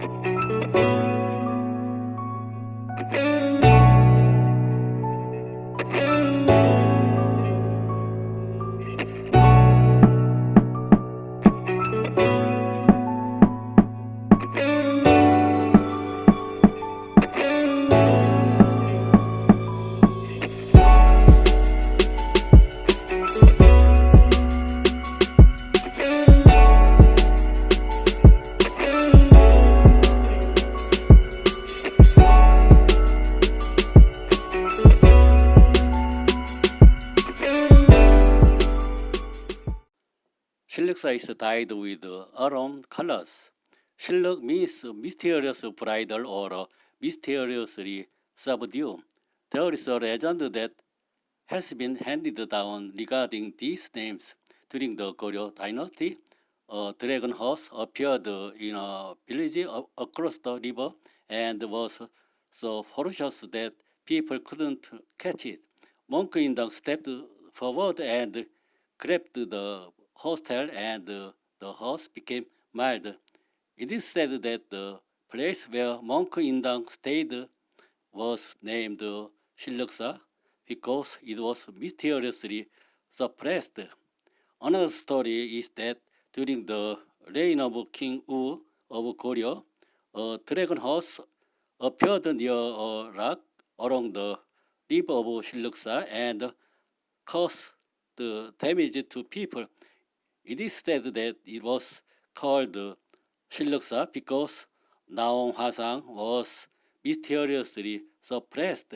Thank you. Shiluksa is dyed with autumn colors. Shiluk means mysterious bridal or mysteriously subdued. There is a legend that has been handed down regarding these names. During the Goryeo dynasty, a dragon horse appeared in a village across the river and was so ferocious that people couldn't catch it. Monk in Indang stepped forward and grabbed the horse tail and the horse became mild. It is said that the place where Monk Indang stayed was named Shilluksa because it was mysteriously suppressed. Another story is that during the reign of King Wu of Korea, a dragon horse appeared near a rock along the river of Shilluksa and caused the damage to people. It is said that it was called Shilluksa because Naong Hwasang was mysteriously suppressed.